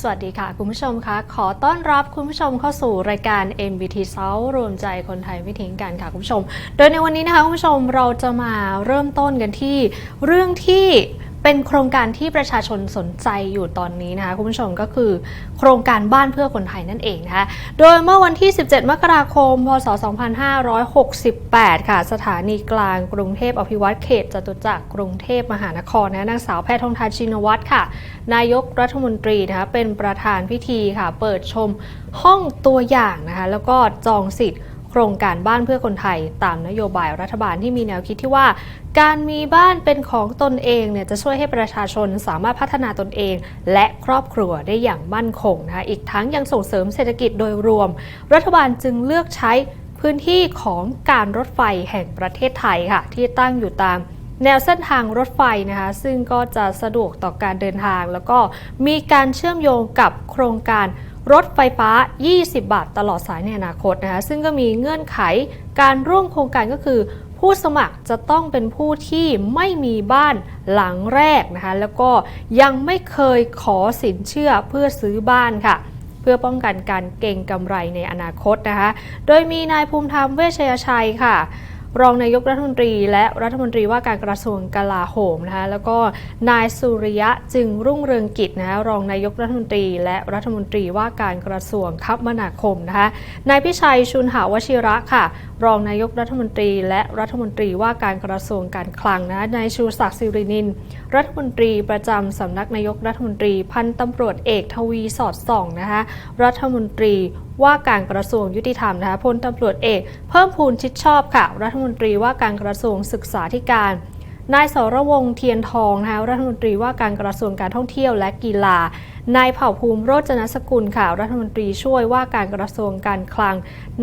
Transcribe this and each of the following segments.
สวัสดีค่ะ คุณผู้ชมคะขอต้อนรับคุณผู้ชมเข้าสู่รายการ MBT South รวมใจคนไทยไม่ทิ้งกันค่ะคุณผู้ชม โดยในวันนี้นะคะคุณผู้ชมเราจะมาเริ่มต้นกันที่ เรื่องที่ เป็นโครงการที่ประชาชนสนใจอยู่ตอนนี้นะคะคุณผู้ชมก็คือ โครงการบ้านเพื่อคนไทยนั่นเองนะคะโดยเมื่อวันที่ 17 มกราคม พศ 2568 ค่ะ สถานีกลางกรุงเทพอภิวัตเขตจตุจักรกรุงเทพมหานครนะนางสาวแพทองทานชินวัตรค่ะ นายกรัฐมนตรีนะคะเป็นประธานพิธีค่ะ เปิดชมห้องตัวอย่างนะคะแล้วก็จองสิทธิ์ ครงการบ้านเพื่อคนไทยตามนโยบายรัฐบาลที่มีแนวคิดที่ว่า การมีบ้านเป็นของตนเองเนี่ยจะช่วยให้ประชาชนสามารถพัฒนาตนเอง และครอบครัวได้อย่างมั่นคงนะคะอีกทั้งยังส่งเสริมเศรษฐกิจโดยรวม รัฐบาลจึงเลือกใช้พื้นที่ของการรถไฟแห่งประเทศไทยค่ะ ที่ตั้งอยู่ตามแนวเส้นทางรถไฟนะคะ ซึ่งก็จะสะดวกต่อการเดินทาง แล้วก็มีการเชื่อมโยงกับโครงการ รถไฟฟ้า 20 บาทตลอดสายในอนาคตนะคะซึ่งก็มีเงื่อนไขการร่วมโครงการก็คือ ผู้สมัครจะต้องเป็นผู้ที่ไม่มีบ้านหลังแรกนะคะแล้วก็ยังไม่เคยขอสินเชื่อเพื่อซื้อบ้านค่ะเพื่อป้องกันการเก่งกำไรในอนาคตนะคะ โดยมีนายภูมิธรรมเวชยชัยค่ะ รองนายกรัฐมนตรี และรัฐมนตรีว่าการกระทรวงกลาโหมนะคะแล้วก็นายสุริยะจึงรุ่งเรืองกิจนะคะรองนายกรัฐมนตรี และรัฐมนตรีว่าการกระทรวงคมนาคมนะคะนายพิชัยชุนหาวชิระค่ะรองนายกรัฐมนตรี และรัฐมนตรีว่าการกระทรวงการคลังนะนายชูศักดิ์สิรินิน รัฐมนตรีประจำสำนักนายกรัฐมนตรี พันตำรวจเอกทวีสอดส่องนะคะรัฐมนตรีว่าการกระทรวงยุติธรรมนะคะพลตำรวจเอก เพิ่มพูนชิดชอบค่ะ รัฐมนตรีว่าการกระทรวงศึกษาธิการ นายสรวงเทียนทองนะคะรัฐมนตรีว่าการกระทรวงการท่องเที่ยวและกีฬานายเผ่าภูมิโรจนสกุลค่ะ รัฐมนตรีช่วยว่าการกระทรวงการคลัง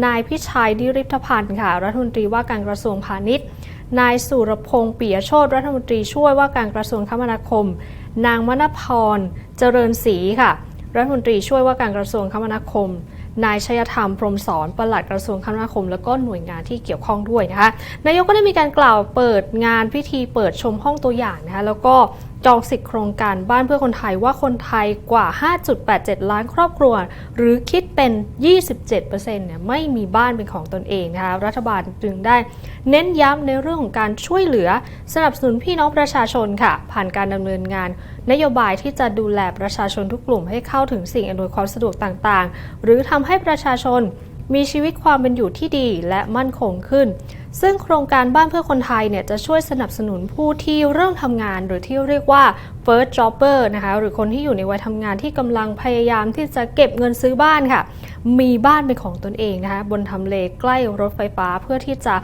นายพิชัยดิริพพันธ์ค่ะ รัฐมนตรีว่าการกระทรวงพาณิชย์ นายสุรพงษ์ปิยโชตรัฐมนตรีช่วยว่าการกระทรวงคมนาคม นางมณพร เจริญศรีค่ะ รัฐมนตรีช่วยว่าการกระทรวงคมนาคม นายชยธรรมพรมสอนปลัดกระทรวงคมนาคม และก็หน่วยงานที่เกี่ยวข้องด้วยนะคะนายกก็ได้มีการกล่าวเปิดงานพิธีเปิดชมห้องตัวอย่างนะคะแล้วก็ จองสิทธิโครงการบ้านเพื่อคนไทยว่าคนไทยกว่า 5.87 ล้านครอบครัว หรือคิดเป็น 27%เนี่ยไม่มีบ้านเป็นของตนเองนะคะรัฐบาลจึงได้เน้นย้ำในเรื่องของการช่วยเหลือสนับสนุนพี่น้องประชาชนค่ะ ผ่านการดำเนินงาน นโยบายที่จะดูแลประชาชนทุกกลุ่มให้เข้าถึงสิ่งอำนวยความสะดวกต่างๆ หรือทำให้ประชาชนมีชีวิตความเป็นอยู่ที่ดีและมั่นคงขึ้น ซึ่งโครงการบ้านเพื่อคนไทยเนี่ยจะช่วยสนับสนุนผู้ที่เริ่มทำงาน หรือที่เรียกว่า first jobber นะคะหรือคนที่อยู่ในวัยทำงานที่กำลังพยายามที่จะเก็บเงินซื้อบ้านค่ะ มีบ้านเป็นของตนเองนะคะบนทำเลใกล้รถไฟฟ้าเพื่อที่จะ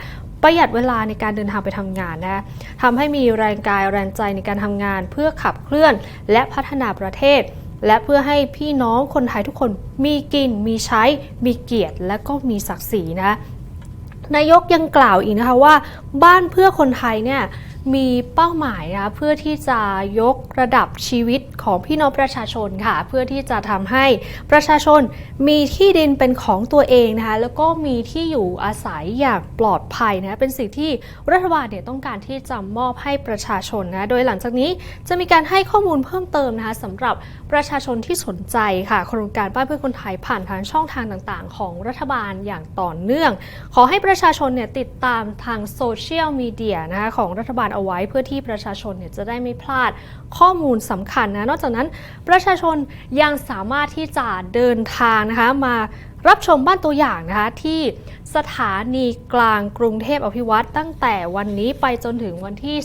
ประหยัดเวลาในการเดินทางไปทำงานนะทำให้มีแรงกายแรงใจในการทำงาน เพื่อขับเคลื่อนและพัฒนาประเทศ และเพื่อให้พี่น้องคนไทยทุกคนมีกิน มีใช้ มีเกียรติ และก็มีศักดิ์ศรีนะ นายกยังกล่าวอีกนะคะว่า บ้านเพื่อคนไทยเนี่ยมีเป้าหมายนะเพื่อที่จะยกระดับชีวิตของพี่น้องประชาชนค่ะ เพื่อที่จะทำให้ประชาชนมีที่ดินเป็นของตัวเองนะคะแล้วก็มีที่อยู่อาศัยอย่างปลอดภัยนะเป็นสิ่งที่รัฐบาลเนี่ยต้องการที่จะมอบให้ประชาชนนะโดยหลังจากนี้จะมีการให้ข้อมูลเพิ่มเติมนะคะสำหรับประชาชนที่สนใจค่ะ โครงการบ้านเพื่อคนไทยผ่านทางช่องทางต่างๆ ของรัฐบาลอย่างต่อเนื่อง ขอให้ประชาชนเนี่ยติดตามทางโซเชียลมีเดียนะคะของรัฐบาลเอาไว้เพื่อที่ประชาชนเนี่ยจะได้ไม่พลาดข้อมูลสำคัญนะนอกจากนั้นประชาชนยังสามารถที่จะเดินทางนะคะมารับชมบ้านตัวอย่างนะคะ ที่สถานีกลางกรุงเทพอภิวัตตั้งแต่วันนี้ไปจนถึงวันที่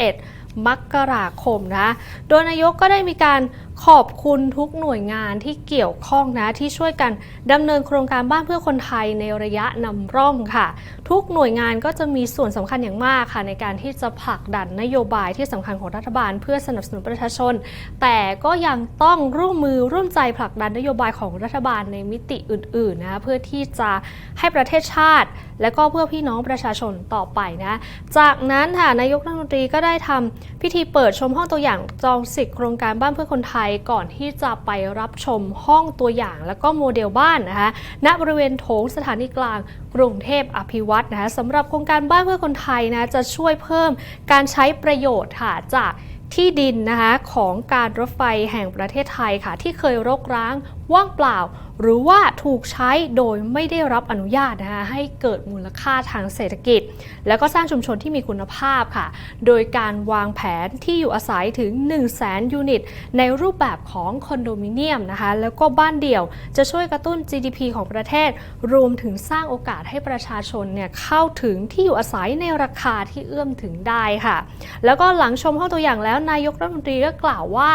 31 มกราคมนะ โดยนายกก็ได้มีการขอบคุณทุกหน่วยงานที่เกี่ยวข้องนะ ที่ช่วยกันดำเนินโครงการบ้านเพื่อคนไทยในระยะนำร่องค่ะทุกหน่วยงานก็จะมีส่วนสำคัญอย่างมากค่ะ ในการที่จะผลักดันนโยบายที่สำคัญของรัฐบาล เพื่อสนับสนุนประชาชน แต่ก็ยังต้องร่วมมือร่วมใจผลักดันนโยบายของรัฐบาลในมิติอื่นๆนะเพื่อที่จะให้ประเทศชาติ และก็เพื่อพี่น้องประชาชนต่อไปนะจากนั้นค่ะนายกรัฐมนตรีก็ได้ทำพิธีเปิดชมห้องตัวอย่างจองสิทธิ์โครงการบ้านเพื่อคนไทยก่อนที่จะไปรับชมห้องตัวอย่าง แล้วก็โมเดลบ้านนะคะณบริเวณโถงสถานีกลางกรุงเทพอภิวัตนะคะสำหรับโครงการบ้านเพื่อคนไทยนะจะช่วยเพิ่มการใช้ประโยชน์ค่ะจากที่ดินนะคะของการรถไฟแห่งประเทศไทยค่ะ ที่เคยรกร้าง ว่างเปล่า หรือว่าถูกใช้โดยไม่ได้รับอนุญาตนะคะให้เกิดมูลค่าทางเศรษฐกิจ แล้วก็สร้างชุมชนที่มีคุณภาพค่ะ โดยการวางแผนที่อยู่อาศัยถึง 1 0 0 0 0แสนยูนิต ในรูปแบบของคอนโดมิเนียมนะคะแล้วก็บ้านเดี่ยวจะช่วยกระตุ้น GDP ของประเทศ รวมถึงสร้างโอกาสให้ประชาชนเนี่ยเข้าถึงที่อยู่อาศัยในราคาที่เอื้อมถึงได้ค่ะ แล้วก็หลังชมห้องตัวอย่างแล้วนายกรัฐมนตรีก็กล่าวว่า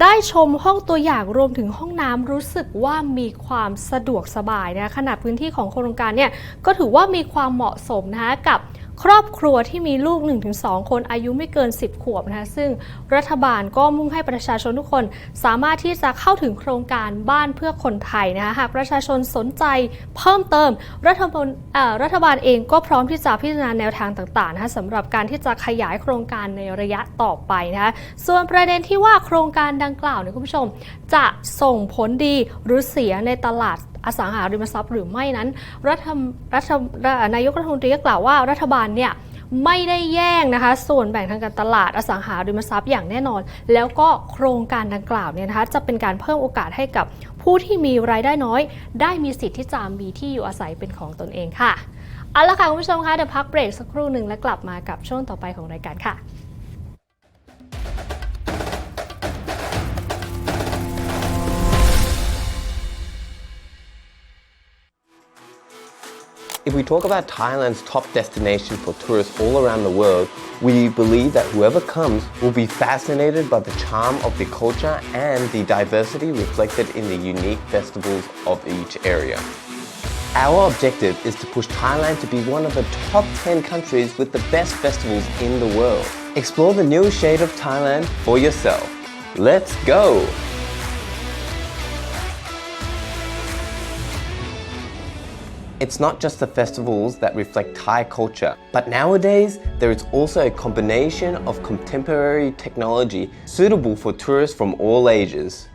ได้ชมห้องตัวอย่างรวมถึงห้องน้ำรูู้้สึกว่ามีความสะดวกสบายนะขนาดพื้นที่ของโครงการเนี่ยก็ถือว่ามีความเหมาะสมนะคะกับ ครอบครัวที่มีลูก 1-2 คนอายุไม่เกิน 10 ขวบนะคะซึ่งรัฐบาลก็มุ่งให้ประชาชนทุกคนสามารถที่จะเข้าถึงโครงการบ้านเพื่อคนไทยนะคะหากประชาชนสนใจเพิ่มเติมรัฐบาลเอ่อรัฐบาลเองก็พร้อมที่จะพิจารณาแนวทางต่างๆนะคะสำหรับการที่จะขยายโครงการในระยะต่อไปนะคะส่วนประเด็นที่ว่าโครงการดังกล่าวเนี่ยคุณผู้ชม จะส่งผลดีหรือเสียในตลาด อสังหาริมทรัพย์หรือไม่นั้นรัฐรัฐนายกรัฐมนตรีก็กล่าวว่ารัฐบาลเนี่ยไม่ได้แย่งนะคะ ส่วนแบ่งทางการตลาดอสังหาริมทรัพย์อย่างแน่นอน แล้วก็โครงการดังกล่าวเนี่ยนะคะจะเป็นการเพิ่มโอกาสให้กับผู้ที่มีรายได้น้อย ได้มีสิทธิ์ที่จะมีที่อยู่อาศัยเป็นของตนเองค่ะเอาละค่ะคุณผู้ชมคะเดี๋ยวพักเบรกสักครู่หนึ่งแล้วกลับมากับช่วงต่อไปของรายการค่ะ we talk about Thailand's top destination for tourists all around the world, we believe that whoever comes will be fascinated by the charm of the culture and the diversity reflected in the unique festivals of each area. Our objective is to push Thailand to be one of the top 10 countries with the best festivals in the world. Explore the new shade of Thailand for yourself. Let's go! It's not just the festivals that reflect Thai culture, but nowadays there is also a combination of contemporary technology suitable for tourists from all ages.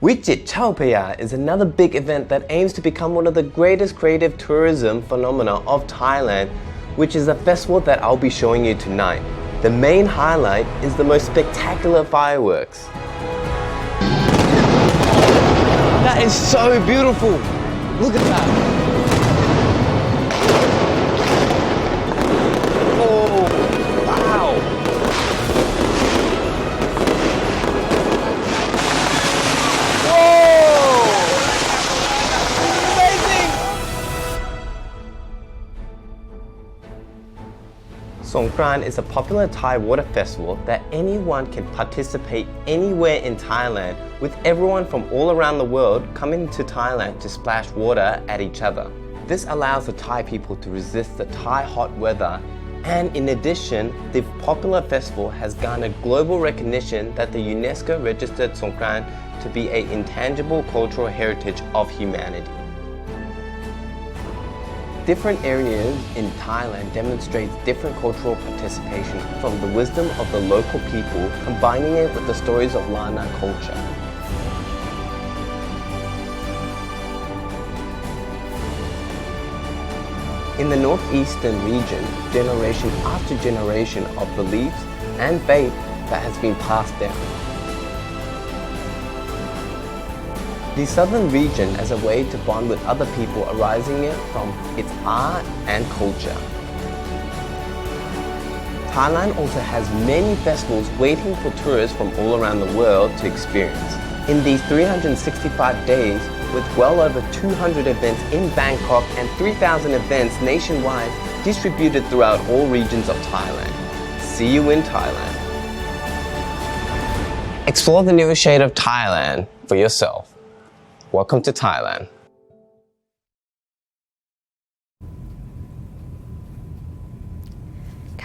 Wichit Chao Phraya is another big event that aims to become one of the greatest creative tourism phenomena of Thailand, which is a festival that I'll be showing you tonight. The main highlight is the most spectacular fireworks. That is so beautiful! Look at that! Songkran is a popular Thai water festival that anyone can participate anywhere in Thailand, with everyone from all around the world coming to Thailand to splash water at each other. This allows the Thai people to resist the Thai hot weather, and in addition, the popular festival has garnered global recognition that the UNESCO registered Songkran to be an intangible cultural heritage of humanity. Different areas in Thailand demonstrates different cultural participation from the wisdom of the local people, combining it with the stories of Lana culture. In the northeastern region, generation after generation of beliefs and faith that has been passed down. The southern region as a way to bond with other people arising from its art and culture. Thailand also has many festivals waiting for tourists from all around the world to experience. In these 365 days, with well over 200 events in Bangkok and 3,000 events nationwide distributed throughout all regions of Thailand. See you in Thailand. Explore the newest shade of Thailand for yourself. Welcome to Thailand.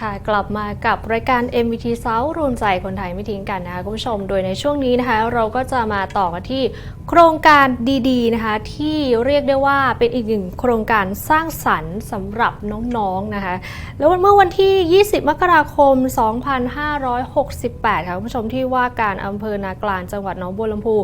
ค่ะกลับมากับรายการ MVT South รวมใจคนไทยไม่ทิ้งกันนะคะคุณผู้ชมโดยในช่วงนี้นะคะ เราก็จะมาต่อกันที่โครงการดีๆนะคะ ที่เรียกได้ว่าเป็นอีกหนึ่งโครงการสร้างสรรค์สำหรับน้องๆนะคะ แล้วเมื่อวันที่ 20 มกราคม 2568 ค่ะคุณผู้ชมที่ว่าการอำเภอนากลางจังหวัดหนองบัวลำพู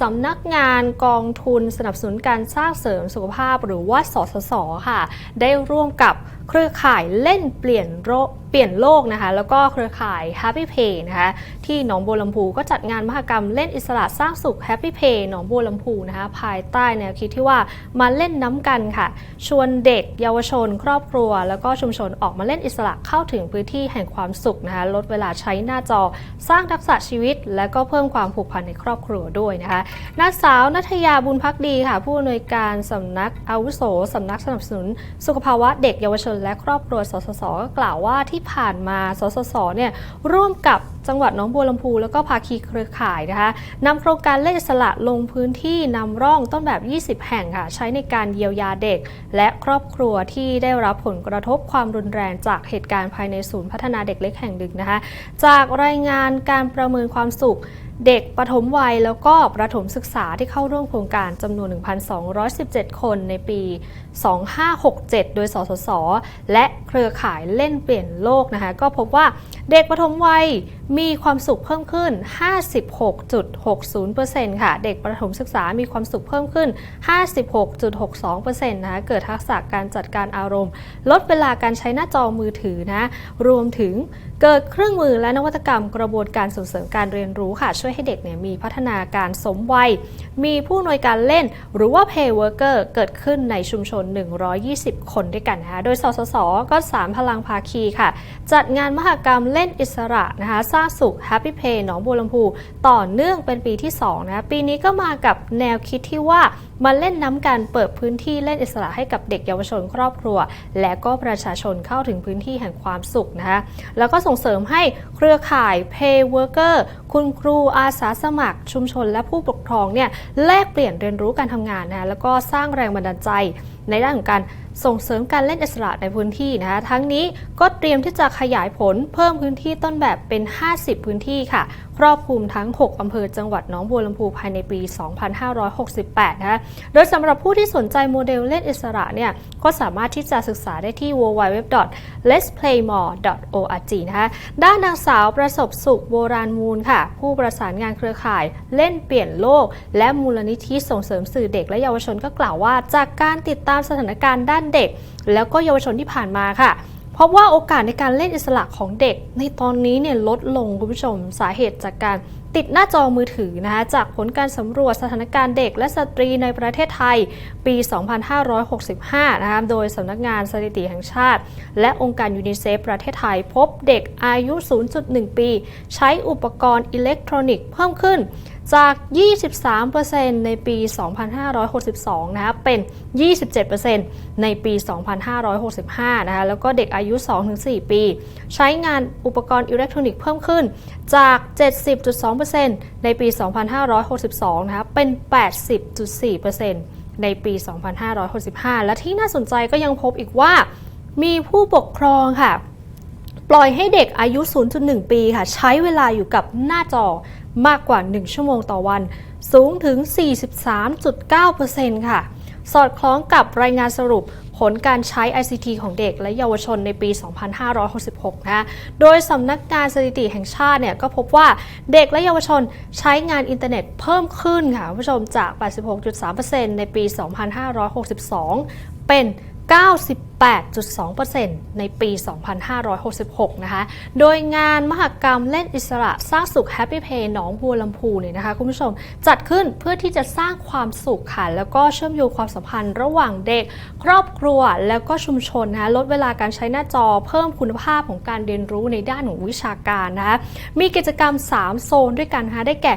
สำนักงานกองทุนสนับสนุนการสร้างเสริมสุขภาพ หรือว่าสสสค่ะ ได้ร่วมกับ เครือข่ายเล่นเปลี่ยนโรค ปลี่ยนโลกนะคะแล้วก็เครือข่าย Happy Pay นะคะที่หนองบัวลำพูก็จัดงานมหกรรมเล่นอิสระสร้างสุข Happy Pay หนองบัวลำพูนะคะภายใต้แนวคิดที่ว่ามาเล่นน้ำกันค่ะ ชวนเด็กเยาวชน ครอบครัว แล้วก็ชุมชนออกมาเล่นอิสระเข้าถึงพื้นที่แห่งความสุขนะคะลดเวลาใช้หน้าจอสร้างทักษะชีวิต และก็เพิ่มความผูกพันในครอบครัวด้วยนะคะนางสาวนัทยาบุญพักดีค่ะ ผู้อำนวยการสำนักอาวุโสสำนักสนับสนุน สุขภาวะเด็กเยาวชน และครอบครัวสสส ก็กล่าวว่าที่ผ่านมา สสส เนี่ยร่วมกับจังหวัดน้องบัวลำพู แล้วก็ภาคีเครือข่ายนะคะนำโครงการเล่นสระลงพื้นที่นำร่องต้นแบบ 20 แห่งค่ะ ใช้ในการเยียวยาเด็ก และครอบครัวที่ได้รับผลกระทบความรุนแรงจากเหตุการณ์ภายในศูนย์พัฒนาเด็กเล็กแห่งหนึ่งนะคะ จากรายงานการประเมินความสุขเด็กปฐมวัยแล้วก็ประถมศึกษาที่เข้าร่วมโครงการจำนวน 1,217 คนในปี 2567 โดยสสส และเครือข่ายเล่นเปลี่ยนโลกนะคะ ก็พบว่าเด็กปฐมวัยมีความสุขเพิ่มขึ้น 56.60%ค่ะ เด็กประถมศึกษามีความสุขเพิ่มขึ้น 56.62%นะคะ เกิดทักษะการจัดการอารมณ์ ลดเวลาการใช้หน้าจอมือถือนะ รวมถึงเกิดเครื่องมือและนวัตกรรมกระบวนการส่งเสริมการเรียนรู้ค่ะ ช่วยให้เด็กเนี่ยมีพัฒนาการสมวัย มีผู้นวยการเล่น หรือว่า Pay Worker เกิดขึ้นในชุมชน120 คนด้วยกันนะคะ โดยสสส ก็สามพลังภาคีค่ะ จัดงานมหกรรมเล่นอิสระนะคะสร้างสุข Happy Pay หนองบัวลำพู ต่อเนื่องเป็นปีที่2นะะปีนี้ก็มากับแนวคิดที่ว่ามาเล่นน้ำกันเปิดพื้นที่เล่นอิสระให้กับเด็กเยาวชนครอบครัว และก็ประชาชนเข้าถึงพื้นที่แห่งความสุขนะคะแล้วก็ส่งเสริมให้เครือข่าย Pay Worker คุณครูอาสาสมัคร ชุมชนและผู้ปกครองเนี่ยแลกเปลี่ยนเรียนรู้การทำงานนะแล้วก็สร้างแรงบันดาลใจในด้านของการ ส่งเสริมการเล่นอิสระในพื้นที่นะคะทั้งนี้ก็เตรียมที่จะขยายผลเพิ่มพื้นที่ต้นแบบเป็น 50 พื้นที่ค่ะ ครอบคลุมทั้ง 6 อำเภอจังหวัดหนองบัวลำพูภายในปี 2568 นะคะโดยสำหรับผู้ที่สนใจโมเดลเล่นอิสระเนี่ยก็สามารถที่จะศึกษาได้ที่ www.letsplaymore.org นะคะด้านนางสาวประสบสุขโบราณมูลค่ะ ผู้ประสานงานเครือข่ายเล่นเปลี่ยนโลก และมูลนิธิส่งเสริมสื่อเด็กและเยาวชนก็กล่าวว่า จากการติดตามสถานการณ์ด้านเด็ก แล้วก็เยาวชนที่ผ่านมาค่ะเพราะว่าโอกาสในการเล่นอิสระของเด็ก ในตอนนี้เนี่ยลดลงคุณผู้ชมสาเหตุจากการติดหน้าจอมือถือนะคะจากผลการสำรวจสถานการณ์เด็กและสตรีในประเทศไทยปี 2565 นะคะโดยสำนักงานสถิติแห่งชาติ และองค์การยูนิเซฟประเทศไทย พบเด็กอายุ 0.1 ปี ใช้อุปกรณ์อิเล็กทรอนิกส์เพิ่มขึ้น จาก 23%ในปี 2562 นะคะ เป็น 27%ในปี 2565 นะคะ แล้วก็เด็กอายุ 2-4 ปี ใช้งานอุปกรณ์อิเล็กทรอนิกส์เพิ่มขึ้นจาก 70.2%ในปี 2562 นะคะ เป็น 80.4%ในปี 2565 และที่น่าสนใจก็ยังพบอีกว่า มีผู้ปกครองค่ะ ปล่อยให้เด็กอายุ 0.1 ปีค่ะ ใช้เวลาอยู่กับหน้าจอ มากกว่า 1 ชั่วโมงต่อวัน สูงถึง 43.9%ค่ะ สอดคล้องกับรายงานสรุปผลการใช้ ICT ของเด็กและเยาวชนในปี 2566 นะ โดยสำนักงานสถิติแห่งชาติเนี่ยก็พบว่าเด็กและเยาวชนใช้งานอินเทอร์เน็ตเพิ่มขึ้นค่ะ ผู้ชมจาก 86.3%ในปี 2562 เป็น 8.2%ในปี 2566 นะคะ โดยงานมหกรรมเล่นอิสระสร้างสุข Happy Pay หนองบัวลำพูเนี่ยนะคะคุณผู้ชมจัดขึ้นเพื่อที่จะสร้างความสุขค่ะ แล้วก็เชื่อมโยงความสัมพันธ์ระหว่างเด็ก ครอบครัว แล้วก็ชุมชนนะคะลดเวลาการใช้หน้าจอเพิ่มคุณภาพของการเรียนรู้ในด้านของวิชาการนะคะมีกิจกรรม 3 โซนด้วยกันนะคะได้แก่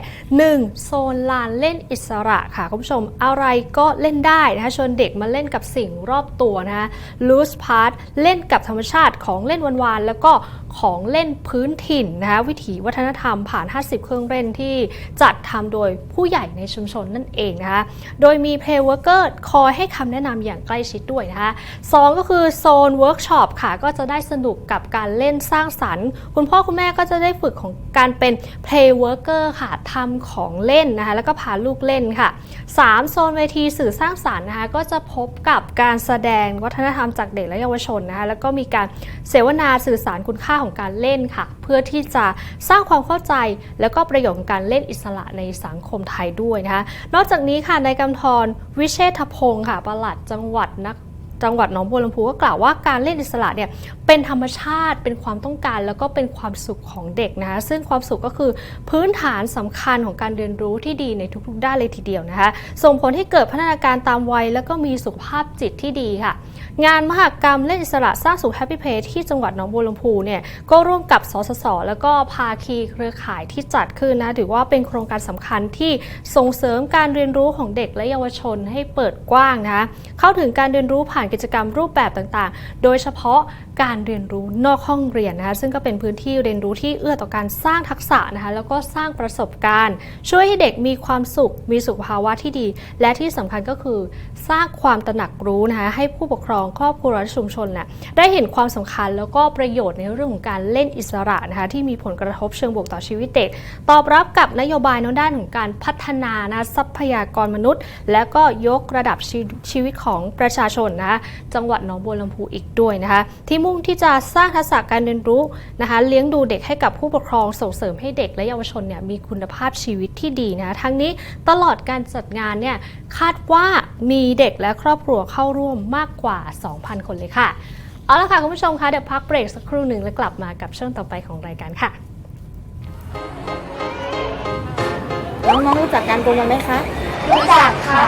1. โซนลานเล่นอิสระค่ะคุณผู้ชมอะไรก็เล่นได้นะคะชวนเด็กมาเล่นกับสิ่งรอบตัวนะคะ Loose Part เล่นกับธรรมชาติของเล่นวันวานๆ แล้วก็ของเล่นพื้นถิ่นนะคะวิถีวัฒนธรรมผ่าน 50 เครื่องเล่นที่จัดทำโดยผู้ใหญ่ในชุมชนนั่นเองนะคะ โดยมี Play Worker คอยให้คำแนะนำอย่างใกล้ชิดด้วยนะคะสองก็คือโซนเวิร์กช็อปค่ะ ก็จะได้สนุกกับการเล่นสร้างสรรค์ คุณพ่อคุณแม่ก็จะได้ฝึกของการเป็น Play Worker ค่ะทำของเล่นนะคะแล้วก็พาลูกเล่นค่ะ 3 โซนเวทีสื่อสร้างสรรค์นะคะก็จะพบกับการแสดงวัฒนธรรมจากเด็กและเยาวชนนะคะแล้วก็มีการเสวนาสื่อสารคุณค่าของการเล่นค่ะ เพื่อที่จะสร้างความเข้าใจ แล้วก็ประโยชน์ของการเล่นอิสระในสังคมไทยด้วยนะคะนอกจากนี้ค่ะนายกำธรวิเชษฐพงศ์ค่ะประหลัดจังหวัดนคจังหวัดหนองบัวลำพูก็กล่าวว่าการเล่นอิสระเนี่ยเป็นธรรมชาติเป็นความต้องการแล้วก็เป็นความสุขของเด็กนะคะซึ่งความสุขก็คือพื้นฐานสำคัญของการเรียนรู้ที่ดีในทุกๆด้านเลยทีเดียวนะคะส่งผลให้เกิดพัฒนาการตามวัย แล้วก็มีสุขภาพจิตที่ดีค่ะ งานมหกรรมเล่นอิสระสร้างสุขแฮปปี้เพลที่จังหวัดหนองบัวลำพูเนี่ยก็ร่วมกับสสส แล้วก็ภาคีเครือข่ายที่จัดขึ้นนะถือว่าเป็นโครงการสำคัญที่ส่งเสริมการเรียนรู้ของเด็กและเยาวชนให้เปิดกว้างนะเข้าถึงการเรียนรู้ผ่านกิจกรรมรูปแบบต่างๆ โดยเฉพาะ การเรียนรู้นอกห้องเรียนนะคะซึ่งก็เป็นพื้นที่เรียนรู้ที่เอื้อต่อการสร้างทักษะนะคะแล้วก็สร้างประสบการณ์ ช่วยให้เด็กมีความสุข มีสุขภาวะที่ดี และที่สำคัญก็คือสร้างความตระหนักรู้นะคะให้ผู้ปกครองครอบครัวและชุมชนน่ะได้เห็นความสำคัญแล้วก็ประโยชน์ในเรื่องของการเล่นอิสระนะคะที่มีผลกระทบเชิงบวกต่อชีวิตเด็ก ตอบรับกับนโยบายในด้านของการพัฒนานะทรัพยากรมนุษย์ และก็ยกระดับชีชีวิตของประชาชนนะะจังหวัดหนองบัวลำพูอีกด้วยนะคะที่มุ่งที่จะสร้างทักษะการเรียนรู้นะคะเลี้ยงดูเด็กให้กับผู้ปกครองส่งเสริมให้เด็กและเยาวชนเนี่ยมีคุณภาพชีวิตที่ดีนะคะทั้งนี้ตลอดการจัดงานเนี่ยคาดว่ามีเด็กและครอบครัวเข้าร่วมมากกว่า 2,000 คนเลยค่ะ เอาละค่ะคุณผู้ชมคะเดี๋ยวพักเบรกสักครู่หนึ่งแล้วกลับมากับช่วงต่อไปของรายการค่ะ น้องๆรู้จักการโกงกันไหมคะ รู้จักค่ะ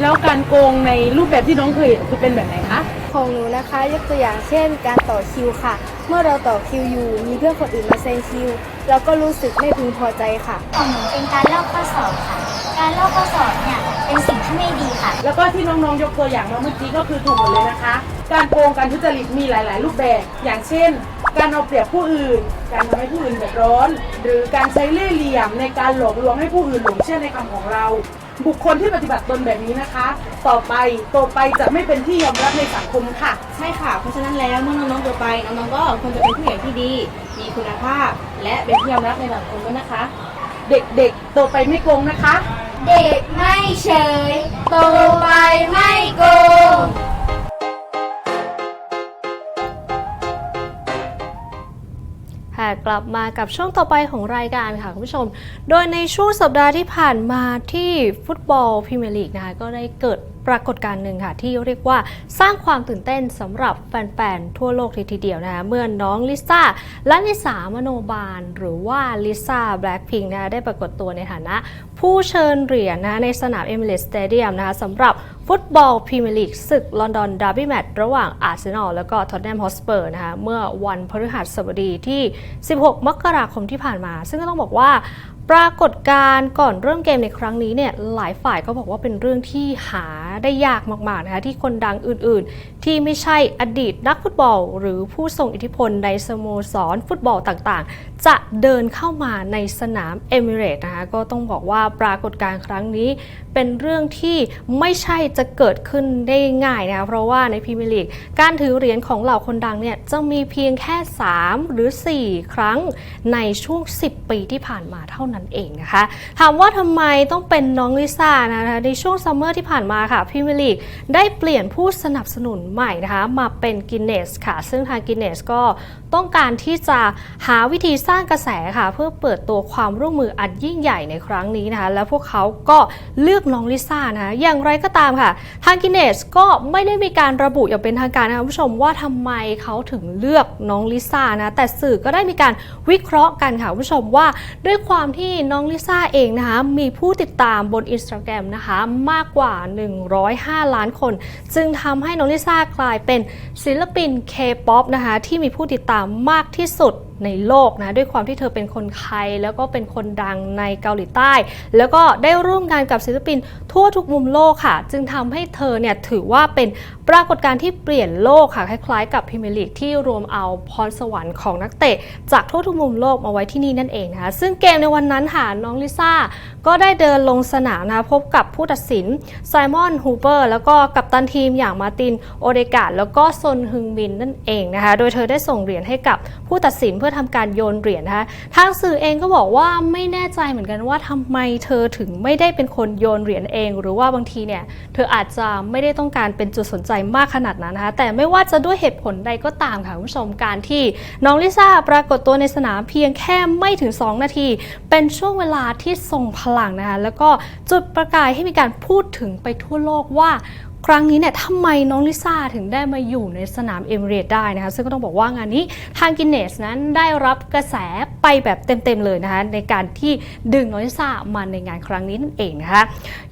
แล้วการโกงในรูปแบบที่น้องเคยเห็นคือเป็นแบบไหนคะ ของหนูนะคะ ยกตัวอย่างเช่น การต่อคิวค่ะ เมื่อเราต่อคิวอยู่ มีเพื่อนคนอื่นมาแซงคิว เราก็รู้สึกไม่พึงพอใจค่ะ ของหนูเป็นการลอกข้อสอบค่ะ การลอกข้อสอบเนี่ยเป็นสิ่งที่ไม่ดีค่ะ แล้วก็ที่น้องๆยกตัวอย่างมาเมื่อกี้ก็คือถูกหมดเลยนะคะ การโกงการทุจริตมีหลาย ๆ รูปแบบ อย่างเช่น การเอาเปรียบผู้อื่น การทำให้ผู้อื่นเดือดร้อน หรือการใช้เล่ห์เหลี่ยมในการหลอกลวงให้ผู้อื่นหลงเชื่อในคำของเรา บุคคลที่ปฏิบัติตนแบบนี้นะคะ ต่อไปโตไปจะไม่เป็นที่ยอมรับในสังคมค่ะ ใช่ค่ะ เพราะฉะนั้นแล้วเมื่อน้องๆโตไปน้องๆก็ควรจะเป็นผู้ใหญ่ที่ดี มีคุณภาพ และเป็นที่ยอมรับในสังคมด้วยนะคะ เด็กๆโตไปไม่โกงนะคะ เด็กไม่เฉย โตไปไม่โกง ค่ะกลับมากับช่วงต่อไปของรายการค่ะคุณผู้ชม โดยในช่วงสัปดาห์ที่ผ่านมาที่ฟุตบอลพรีเมียร์ลีกนะคะก็ได้เกิดปรากฏการณ์หนึ่งค่ะ ที่เรียกว่าสร้างความตื่นเต้นสำหรับแฟนๆ ทั่วโลกทีเดียวนะคะเมื่อน้องลิซ่าและลิสามโนบาล หรือว่าลิซ่าแบล็คพิงนะคะได้ปรากฏตัวในฐานะ ผู้เชิญเหรียญนะในสนามเอมิเรตสเตเดียมนะคะสำหรับฟุตบอลพรีเมียร์ลีกศึกลอนดอนดาร์บี้แมตช์ระหว่างอาร์เซนอลแล้วก็ท็อตแนมฮอสเปอร์นะคะเมื่อวันพฤหัสบดีที่ 16 มกราคมที่ผ่านมา ซึ่งก็ต้องบอกว่า ปรากฏการณ์ก่อนเริ่มเกมในครั้งนี้เนี่ยหลายฝ่ายก็บอกว่าเป็นเรื่องที่หาได้ยากมากๆนะคะที่คนดังอื่นๆ ที่ไม่ใช่อดีตนักฟุตบอล หรือผู้ทรงอิทธิพลในสโมสรฟุตบอลต่างๆ จะเดินเข้ามาในสนามเอมิเรตนะคะก็ต้องบอกว่าปรากฏการณ์ครั้งนี้เป็นเรื่องที่ไม่ใช่จะเกิดขึ้นได้ง่ายนะคะเพราะว่าในพรีเมียร์ลีกการถือเหรียญของเหล่าคนดังเนี่ยจะมีเพียงแค่ 3 หรือ 4 ครั้งในช่วง 10 ปีที่ผ่านมาเท่านั้นเองนะคะ ถามว่าทำไมต้องเป็นน้องลิซ่านะคะในช่วงซัมเมอร์ที่ผ่านมาค่ะพรีเมลีกได้เปลี่ยนผู้สนับสนุนใหม่นะคะมาเป็นกินเนสค่ะ ซึ่งทางกินเนสก็ต้องการที่จะหาวิธีสร้างกระแสค่ะ เพื่อเปิดตัวความร่วมมืออันยิ่งใหญ่ในครั้งนี้นะคะ แล้วพวกเขาก็เลือกน้องลิซ่านะะอย่างไรก็ตามค่ะ ทางกินเนสก็ไม่ได้มีการระบุอย่างเป็นทางการนะคะคุณผู้ชมว่าทำไมเขาถึงเลือกน้องลิซ่านะแต่สื่อก็ได้มีการวิเคราะห์กันค่ะคุณผู้ชมว่าด้วยความที่น้องลิซ่าเองนะคะมีผู้ติดตามบน Instagram นะคะมากกว่า 105 ล้านคน จึงทำให้น้องลิซ่ากลายเป็นศิลปิน K-POP นะคะที่มีผู้ติดตามมากที่สุด ในโลกนะด้วยความที่เธอเป็นคนไทยแล้วก็เป็นคนดังในเกาหลีใต้ แล้วก็ได้ร่วมงานกับศิลปินทั่วทุกมุมโลกค่ะ จึงทำให้เธอเนี่ยถือว่าเป็นปรากฏการณ์ที่เปลี่ยนโลกค่ะ คล้ายๆ กับพรีเมียร์ลีกที่รวมเอาพรสวรรค์ของนักเตะ จากทั่วทุกมุมโลกมาไว้ที่นี่นั่นเองนะคะซึ่งเกมในวันนั้นค่ะน้องลิซ่าก็ได้เดินลงสนามนะพบกับผู้ตัดสินไซมอนฮูเปอร์แล้วก็กัปตันทีมอย่างมาตินโอเดกาดแล้วก็ซนฮึงมินนั่นเองนะคะโดยเธอได้ส่งเหรียญให้กับผู้ตัดสินเพื่อทำการโยนเหรียญนะคะทางสื่อเองก็บอกว่าไม่แน่ใจเหมือนกันว่าทำไมเธอถึงไม่ได้เป็นคนโยนเหรียญเอง หรือว่าบางทีเนี่ยเธออาจจะไม่ได้ต้องการเป็นจุดสนใจมากขนาดนั้นนะคะแต่ไม่ว่าจะด้วยเหตุผลใดก็ตามค่ะคุณผู้ชมการที่น้องลิซ่าปรากฏตัวในสนามเพียงแค่ไม่ถึง 2 นาที เป็นช่วงเวลาที่ทรงพลังนะคะแล้วก็จุดประกายให้มีการพูดถึงไปทั่วโลกว่า ครั้งนี้เนี่ยทำไมน้องลิซ่าถึงได้มาอยู่ในสนามเอมิเรตได้นะคะซึ่งก็ต้องบอกว่างานนี้ทางกินเนสนั้นได้รับกระแสไปแบบเต็มๆเลยนะคะในการที่ดึงน้องลิซ่ามาในงานครั้งนี้นั่นเองนะคะ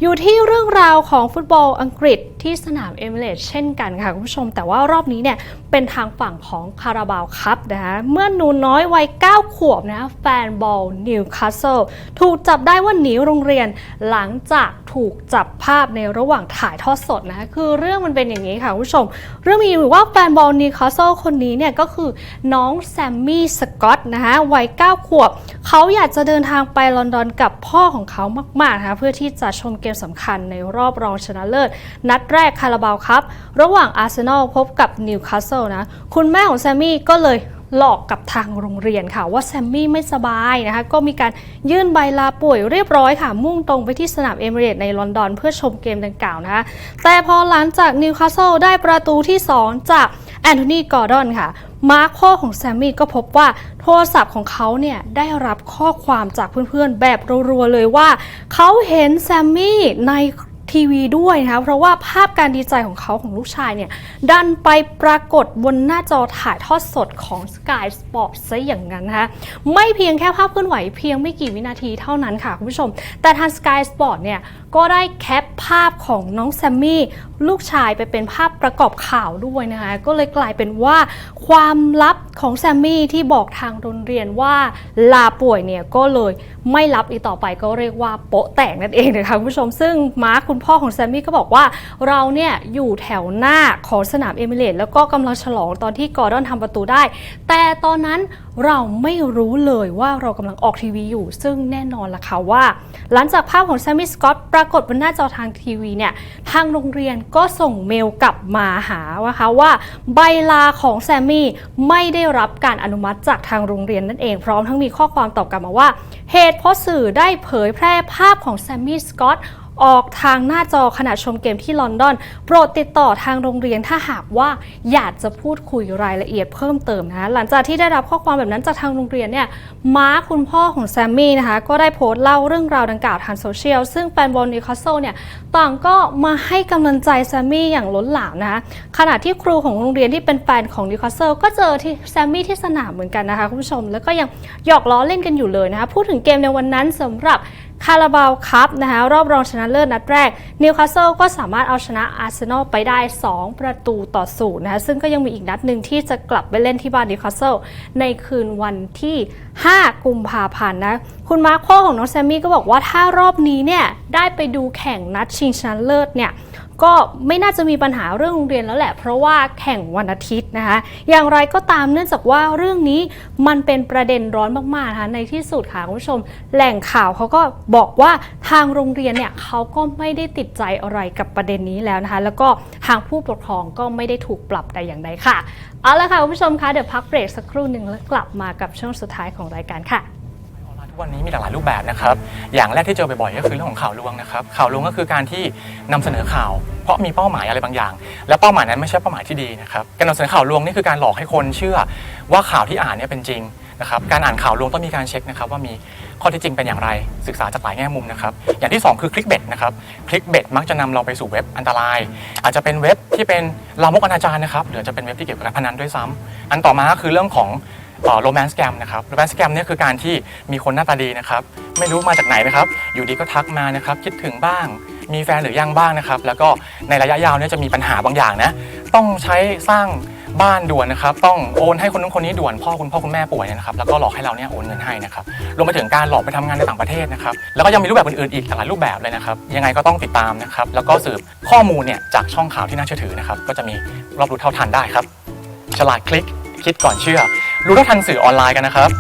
อยู่ที่เรื่องราวของฟุตบอลอังกฤษที่สนามเอมิเรตเช่นกันค่ะคุณผู้ชม แต่ว่ารอบนี้เนี่ยเป็นทางฝั่งของคาราบาวคัพนะคะเมื่อนูน้อยวัย 9 ขวบนะคะแฟนบอลนิวคาสเซิลถูกจับได้ว่าหนีโรงเรียนหลังจากถูกจับภาพในระหว่างถ่ายทอดสดนะคือเรื่องมันเป็นอย่างนี้ค่ะคุณผู้ชม เรื่องมีอยู่ว่าแฟนบอลนิวคาสเซิลคนนี้เนี่ยก็คือน้องแซมมี่สกอตนะคะวัย9ขวบ เขาอยากจะเดินทางไปลอนดอนกับพ่อของเขามากๆนะคะเพื่อที่จะชมเกมสำคัญในรอบรองชนะเลิศ นัดแรกคาราบาวครับ ระหว่างอาร์เซนอลพบกับนิวคาสเซิลนะ คุณแม่ของแซมมี่ก็เลย หลอกกับทางโรงเรียนค่ะ ว่าแซมมี่ไม่สบายนะคะก็มีการยื่นใบลาป่วยเรียบร้อยค่ะ มุ่งตรงไปที่สนามเอมิเรตในลอนดอน เพื่อชมเกมดังกล่าวนะคะแต่พอหลังจากนิวคาสเซิลได้ประตูที่ 2 จากแอนโทนีกอร์ดอนค่ะมาร์คพ่อของแซมมี่ก็พบว่าโทรศัพท์ของเขาเนี่ยได้รับข้อความจากเพื่อนๆแบบรัวๆเลยว่า เขาเห็นแซมมี่ใน ทีวีด้วยนะคะเพราะว่าภาพการดีใจของเขาของลูกชายเนี่ยดันไปปรากฏบนหน้าจอถ่ายทอดสดของ Sky Sport ซะอย่างนั้นนะคะไม่เพียงแค่ภาพเคลื่อนไหวเพียงไม่กี่วินาทีเท่านั้นค่ะคุณผู้ชม แต่ทาง Sky Sport เนี่ยก็ได้แคปภาพของน้องแซมมี่ลูกชายไปเป็นภาพประกอบข่าวด้วยนะคะก็เลยกลายเป็นว่าความลับของแซมมี่ที่บอกทางโรงเรียนว่าลาป่วยเนี่ยก็เลยไม่รับอีกต่อไปก็เรียกว่าโปะแตกนั่นเองนะคะคุณผู้ชมซึ่งมาร์คคุณพ่อของแซมมี่ก็บอกว่าเราเนี่ยอยู่แถวหน้าของสนามเอมิเรตส์แล้วก็กำลังฉลองตอนที่กอร์ดอนทำประตูได้ แต่ตอนนั้น เราไม่รู้เลยว่าเรากำลังออกทีวีอยู่ ซึ่งแน่นอนล่ะค่ะว่า หลังจากภาพของแซมมี่สกอตปรากฏบนหน้าจอทางทีวีเนี่ย ทางโรงเรียนก็ส่งเมลกลับมาหานะคะว่าใบลาของแซมมี่ไม่ได้รับการอนุมัติจากทางโรงเรียนนั่นเองพร้อมทั้งมีข้อความตอบกลับมาว่า เหตุเพราะสื่อได้เผยแพร่ภาพของแซมมี่สกอต ออกทางหน้าจอขณะชมเกมที่ลอนดอน โปรดติดต่อทางโรงเรียนถ้าหากว่าอยากจะพูดคุยรายละเอียดเพิ่มเติมนะหลังจากที่ได้รับข้อความแบบนั้นจากทางโรงเรียนเนี่ยมาร์คคุณพ่อของแซมมี่นะคะก็ได้โพสต์เล่าเรื่องราวดังกล่าวทางโซเชียลซึ่งแฟนบอลนิวคาสเซิลเนี่ยต่างก็มาให้กำลังใจแซมมี่อย่างล้นหลามนะคะขณะที่ครูของโรงเรียนที่เป็นแฟนของนิวคาสเซิลก็เจอที่แซมมี่ที่สนามเหมือนกันนะคะคุณผู้ชม แล้วก็ยังหยอกล้อเล่นกันอยู่เลยนะคะพูดถึงเกมในวันนั้นสำหรับ คาราบาวคัพนะคะรอบรองชนะเลิศนัดแรกนิวคาสเซิลก็สามารถเอาชนะอาร์เซนอลไปได้ 2 ประตูต่อศูนย์นะคะซึ่งก็ยังมีอีกนัดหนึ่งที่จะกลับไปเล่นที่บ้านนิวคาสเซิลในคืนวันที่ 5 กุมภาพันธ์นะคุณมาร์คโคของน้องแซมมี่ก็บอกว่าถ้ารอบนี้เนี่ยได้ไปดูแข่งนัดชิงชนะเลิศเนี่ย ก็ไม่น่าจะมีปัญหาเรื่องโรงเรียนแล้วแหละ เพราะว่าแข่งวันอาทิตย์นะคะ อย่างไรก็ตามเนื่องจากว่าเรื่องนี้มันเป็นประเด็นร้อนมากๆนะคะในที่สุดค่ะคุณผู้ชม แหล่งข่าวเขาก็บอกว่าทางโรงเรียนเนี่ยเขาก็ไม่ได้ติดใจอะไรกับประเด็นนี้แล้วนะคะ แล้วก็ทางผู้ปกครองก็ไม่ได้ถูกปรับแต่อย่างใดค่ะ เอาละค่ะคุณผู้ชมคะเดี๋ยวพักเบรกสักครู่หนึ่งแล้วกลับมากับช่วงสุดท้ายของรายการค่ะ วันนี้มีหลากหลายรูปแบบนะครับ อย่างแรกที่เจอบ่อยๆก็คือเรื่องของข่าวลวงนะครับ ข่าวลวงก็คือการที่นำเสนอข่าว เพราะมีเป้าหมายอะไรบางอย่าง และเป้าหมายนั้นไม่ใช่เป้าหมายที่ดีนะครับ การนำเสนอข่าวลวงนี่คือการหลอกให้คนเชื่อว่าข่าวที่อ่านเนี่ยเป็นจริงนะครับ การอ่านข่าวลวงต้องมีการเช็คนะครับว่ามีข้อที่จริงเป็นอย่างไรศึกษาจากหลายแง่มุมนะครับ อย่างที่สองคือคลิกเบ็ดนะครับคลิกเบ็ดมักจะนำเราไปสู่เว็บอันตราย อาจจะเป็นเว็บที่เป็นลามกอนาจารนะครับหรือจะเป็นเว็บที่เกี่ยวกับการพนันด้วยซ้ำอันต่อมาคือเรื่องของ โรแมนต์แกมนะครับโรแมนต์แกมเนี่ยคือการที่มีคนหน้าตาดีนะครับไม่รู้มาจากไหนนะครับ อยู่ดีก็ทักมานะครับคิดถึงบ้าง มีแฟนหรือยังบ้างนะครับ แล้วก็ในระยะยาวเนี่ยจะมีปัญหาบางอย่างนะต้องใช้สร้างบ้านด่วนนะครับต้องโอนให้คนนู้นคนนี้ด่วนพ่อคุณพ่อคุณแม่ป่วยนะครับแล้วก็หลอกให้เราเนี่ยโอนเงินให้นะครับรวมไปถึงการหลอกไปทำงานในต่างประเทศนะครับแล้วก็ยังมีรูปแบบอื่นๆอีกหลากหลายรูปแบบเลยนะครับยังไงก็ต้องติดตามนะครับแล้วก็สืบข้อมูลเนี่ยจากช่องข่าวที่น่าเชื่อถือนะครับก็จะมีรอบรู้เท่าทันได้ครับฉลาดคลิก คิดก่อนเชื่อ รู้เท่าทันสื่อออนไลน์กันนะครับ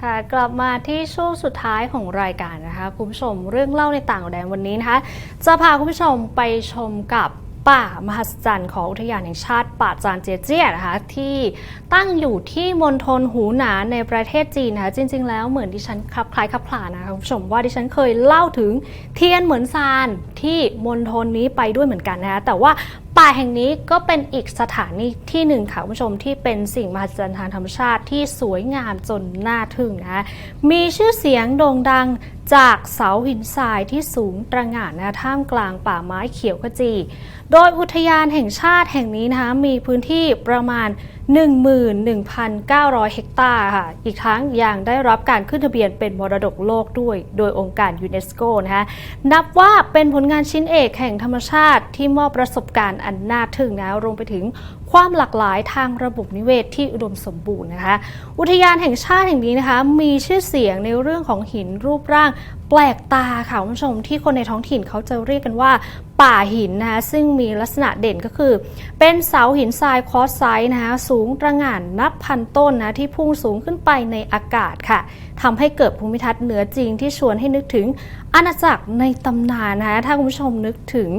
ค่ะกลับมาที่ช่วงสุดท้ายของรายการนะคะคุณผู้ชมเรื่องเล่าในต่างแดนวันนี้นะคะจะพาคุณผู้ชมไปชมกับป่ามหัศจรรย์ของอุทยานแห่งชาติป่าจานเจียเจียนะคะที่ตั้งอยู่ที่มณฑลหูหนานในประเทศจีนนะคะจริง ๆ แล้วเหมือนดิฉันคลับคล้ายคลับคลานะคะคุณผู้ชมว่าดิฉันเคยเล่าถึงเทียนเหมือนซานที่มณฑลนี้ไปด้วยเหมือนกันนะคะแต่ว่า ป่าแห่งนี้ก็เป็นอีกสถานที่ที่หนึ่งค่ะคุณผู้ชมที่เป็นสิ่งมหัศจรรย์ทางธรรมชาติที่สวยงามจนน่าทึ่งนะมีชื่อเสียงโด่งดังจากเสาหินทรายที่สูงตระหง่านนะคะท่ามกลางป่าไม้เขียวขจี โดยอุทยานแห่งชาติแห่งนี้นะคะมีพื้นที่ประมาณ 11,900 เฮกตาร์ค่ะ อีกทั้งยังได้รับการขึ้นทะเบียนเป็นมรดกโลกด้วย โดยองค์การยูเนสโกนะคะ นับว่าเป็นผลงานชิ้นเอกแห่งธรรมชาติที่มอบประสบการณ์อันน่าทึ่งนะ รวมไปถึงความหลากหลายทางระบบนิเวศที่อุดมสมบูรณ์นะคะ อุทยานแห่งชาติแห่งนี้นะคะ มีชื่อเสียงในเรื่องของหินรูปร่างแปลกตาค่ะคุณผู้ชมที่คนในท้องถิ่นเขาจะเรียกกันว่า ป่าหินนะคะซึ่งมีลักษณะเด่นก็คือ เป็นเสาหินทรายคอสไซส์นะคะสูงตระหง่านนับพันต้นนะที่พุ่งสูงขึ้นไปในอากาศค่ะทำให้เกิดภูมิทัศน์เหนือจริงที่ชวนให้นึกถึงอาณาจักรในตำนานนะคะถ้าคุณผู้ชมนึกถึง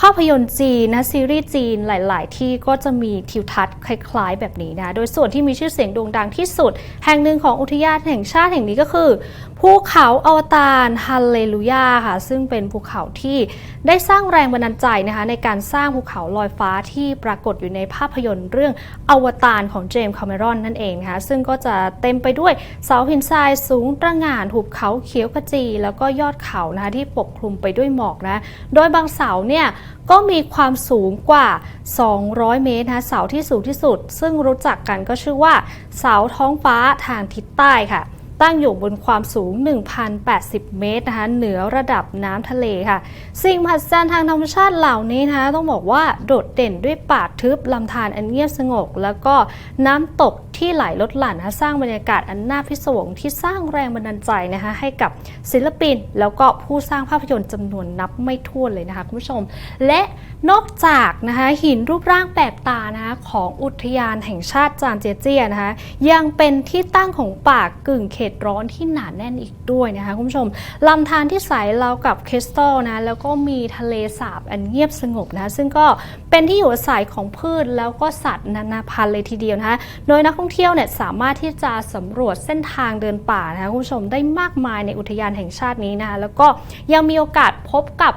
ภาพยนตร์จีนนะซีรีส์จีนหลาย ๆ ที่ก็จะมีทิวทัศน์คล้าย ๆ แบบนี้นะ โดยส่วนที่มีชื่อเสียงโด่งดังที่สุด แห่งหนึ่งของอุทยานแห่งชาติแห่งนี้ก็คือ ภูเขาอวตารฮัลเลลูยาค่ะ ซึ่งเป็นภูเขาที่ได้สร้างแรงบันดาลใจนะคะในการสร้างภูเขาลอยฟ้าที่ปรากฏอยู่ในภาพยนตร์เรื่องอวตารของเจมส์คาเมรอนนั่นเองนะคะซึ่งก็จะเต็มไปด้วยเสาหินทรายสูงตระหง่านหุบเขาเขียวขจี แล้วก็ยอดเขานะคะที่ปกคลุมไปด้วยหมอกนะโดยบางเสาเนี่ยก็มีความสูงกว่า 200 เมตรนะเสาที่สูงที่สุด ซึ่งรู้จักกันก็ชื่อว่าเสาท้องฟ้าทางทิศใต้ค่ะ ตั้งอยู่บนความสูง 1,080 เมตรนะคะเหนือระดับน้ำทะเลค่ะ สิ่งมหัศจรรย์ทางธรรมชาติเหล่านี้นะคะต้องบอกว่าโดดเด่นด้วยป่าทึบลำธารอันเงียบสงบแล้วก็น้ำตกที่ไหลลดหลั่นนะสร้างบรรยากาศอันน่าพิศวงที่สร้างแรงบันดาลใจนะคะให้กับศิลปิน แล้วก็ผู้สร้างภาพยนตร์จำนวนนับไม่ถ้วนเลยนะคะคุณผู้ชมและ นอกจากนะคะหินรูปร่างแปลกตานะคะของอุทยานแห่งชาติจางเจเจียนะคะยังเป็นที่ตั้งของป่ากึ่งเขตร้อนที่หนาแน่นอีกด้วยนะคะคุณผู้ชมลำธารที่ใสราวกับคริสตัลนะแล้วก็มีทะเลสาบอันเงียบสงบนะะซึ่งก็เป็นที่อยู่อาศัยของพืชแล้วก็สัตว์นานาพันธุ์เลยทีเดียวนะคะโดยนักท่องเที่ยวเนี่ยสามารถที่จะสำรวจเส้นทางเดินป่านะคะคุณผู้ชมได้มากมายในอุทยานแห่งชาตินี้นะคะแล้วก็ยังมีโอกาสพบกับ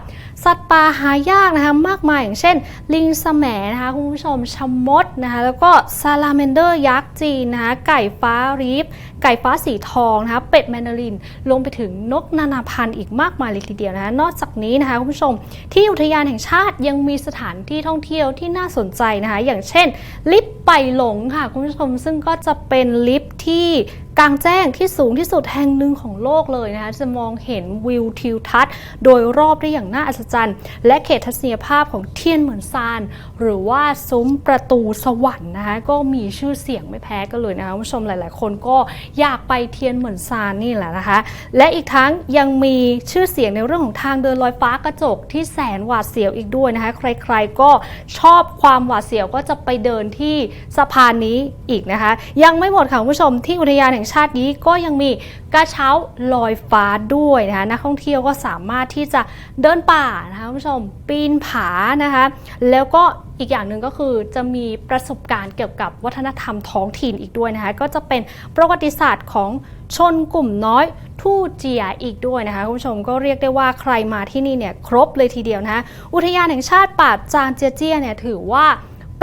สัตว์ป่าหายากนะคะมากมายอย่างเช่น ลิงสแหมนะคะคุณผู้ชมชะมดนะคะแล้วก็ซาลาเมนเดอร์ยักษ์จีนนะคะไก่ฟ้ารีฟไก่ฟ้าสีทองนะคะเป็ดแมนดารินรวมไปถึงนกนานาพันธุ์อีกมากมายเลยทีเดียวนะคะนอกจากนี้นะคะคุณผู้ชม ที่อุทยานแห่งชาติยังมีสถานที่ท่องเที่ยวที่น่าสนใจนะคะอย่างเช่น ลิฟต์ไปหลงค่ะคุณผู้ชมซึ่งก็จะเป็นลิฟต์ที่ กลางแจ้งที่สูงที่สุดแห่งหนึ่งของโลกเลยนะคะจะมองเห็นวิวทิวทัศน์ โดยรอบได้อย่างน่าอัศจรรย์ และเขตทัศนียภาพของเทียนเหมือนซาน หรือว่าซุ้มประตูสวรรค์นะคะก็มีชื่อเสียงไม่แพ้กันเลยนะคะผู้ชมหลาย ๆ คนก็อยากไปเทียนเหมือนซานนี่แหละนะคะ และอีกทั้งยังมีชื่อเสียงในเรื่องของทางเดินลอยฟ้ากระจกที่แสนหวาดเสียวอีกด้วยนะคะใคร ๆ ก็ชอบความหวาดเสียวก็จะไปเดินที่สะพานนี้อีกนะคะ ยังไม่หมดค่ะผู้ชมที่อุทยานแห่งชาตินี้ก็ยังมีกระเช้าลอยฟ้าด้วยนะคะนักท่องเที่ยวก็สามารถที่จะเดินป่านะคะคุณผู้ชมปีนผานะคะแล้วก็อีกอย่างหนึ่งก็คือจะมีประสบการณ์เกี่ยวกับวัฒนธรรมท้องถิ่นอีกด้วยนะคะก็จะเป็นประวัติศาสตร์ของชนกลุ่มน้อยทู่เจียอีกด้วยนะคะคุณผู้ชมก็เรียกได้ว่าใครมาที่นี่เนี่ยครบเลยทีเดียวนะคะอุทยานแห่งชาติป่าจางเจียเจียเนี่ยถือว่า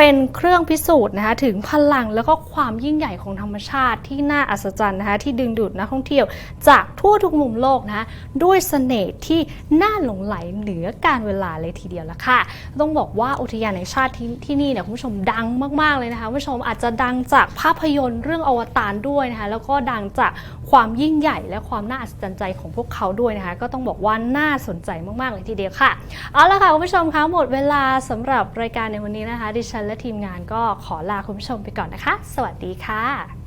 เป็นเครื่องพิสูจน์นะคะถึงพลังแล้วก็ความยิ่งใหญ่ของธรรมชาติที่น่าอัศจรรย์นะคะที่ดึงดูดนักท่องเที่ยว จากทั่วทุกมุมโลกนะคะด้วยเสน่ห์ที่น่าหลงไหลเหนือการเวลาเลยทีเดียวละค่ะ ต้องบอกว่าอุทยานแห่งชาติที่ที่นี่เนี่ยคุณผู้ชมดังมาก ๆ เลยนะคะคุณผู้ชมอาจจะดังจากภาพยนตร์เรื่องอวตารด้วยนะคะแล้วก็ดังจากความยิ่งใหญ่และความน่าอัศจรรย์ใจของพวกเขาด้วยนะคะก็ต้องบอกว่าน่าสนใจมากๆเลยทีเดียวค่ะเอาละค่ะคุณผู้ชมคะหมดเวลาสำหรับรายการในวันนี้นะคะดิฉันและทีมงานก็ขอลาคุณผู้ชมไปก่อนนะคะ สวัสดีค่ะ